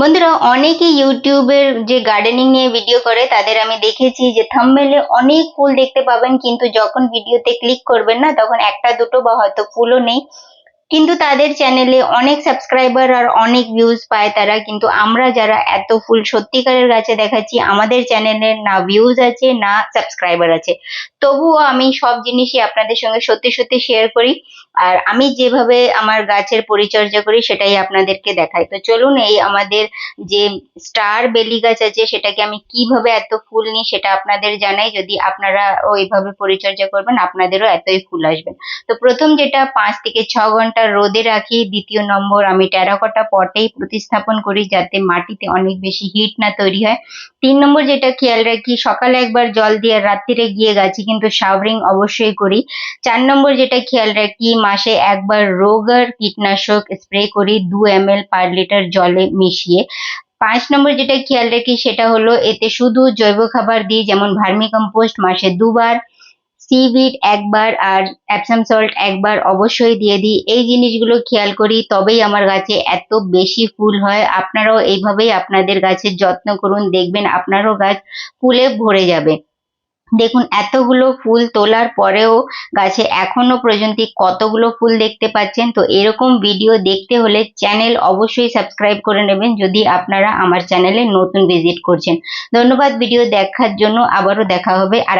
বন্ধুরা অনেকে ইউটিউবের যে গার্ডেনিং নিয়ে ভিডিও করে, তাদের আমি দেখেছি যে থাম্বনেলে অনেক ফুল দেখতে পাবেন, কিন্তু যখন ভিডিওতে ক্লিক করবেন না, তখন একটা, দুটো বা হয়তো ফুলও নেই। কিন্তু তাদের চ্যানেলে অনেক সাবস্ক্রাইবার আর অনেক ভিউজ পায় তারা। কিন্তু আমরা যারা এত ফুল সত্যিকারের গাছে দেখাচ্ছি, আমাদের চ্যানেলে না ভিউজ আছে, না সাবস্ক্রাইবার আছে। তবুও আমি সব জিনিসই আপনাদের সঙ্গে সত্যি সত্যি শেয়ার করি। আর আমি যেভাবে আমার গাছের পরিচর্যা করি, সেটাই আপনাদেরকে দেখাই। তো চলুন এই আমাদের যে স্টার বেলি গাছ আছে, সেটাকে আমি কীভাবে এত ফুল নিই সেটা আপনাদের জানাই। যদি আপনারা ওইভাবে পরিচর্যা করবেন, আপনাদেরও এতই ফুল আসবেন তো প্রথম যেটা পাঁচ থেকে ছ ঘণ্টা রোদে রাখি, দ্বিতীয় নম্বর আমি টেরাকোটা পটেই প্রতিস্থাপন করি যাতে মাটিতে অনেক বেশি হিট না তৈরি হয়। তিন নম্বর যেটা খেয়াল রাখি, সকালে একবার জল দিয়ে রাত্রিরে গিয়ে গাছি কিন্তু শাওয়ারিং অবশ্যই করি। চার নম্বর যেটা খেয়াল রাখি, মাসে একবার রোগার কীটনাশক স্প্রে করি, দু এম এল পার লিটার জলে মিশিয়ে। পাঁচ নম্বর যেটা খেয়াল রাখি সেটা হলো, এতে শুধু জৈব খাবার দিই, যেমন ভার্মি কম্পোস্ট মাসে দুবার। সিভিড একবার আর অ্যাপসাম সল্ট একবার অবশ্যই দিয়ে দিই। এই জিনিসগুলো খেয়াল করি, তবেই আমার গাছে এত বেশি ফুল হয়। আপনারাও এইভাবেই আপনাদের গাছের যত্ন করুন, দেখবেন আপনারও গাছ ফুলে ভরে যাবে। দেখুন, এতগুলো ফুল তোলার পরেও গাছে এখনও পর্যন্ত কতগুলো ফুল দেখতে পাচ্ছেন? তো এরকম ভিডিও দেখতে হলে চ্যানেল অবশ্যই সাবস্ক্রাইব করে নেবেন, যদি আপনারা আমার চ্যানেলে নতুন ভিজিট করছেন। ধন্যবাদ ভিডিও দেখার জন্য, আবারও দেখা হবে। আর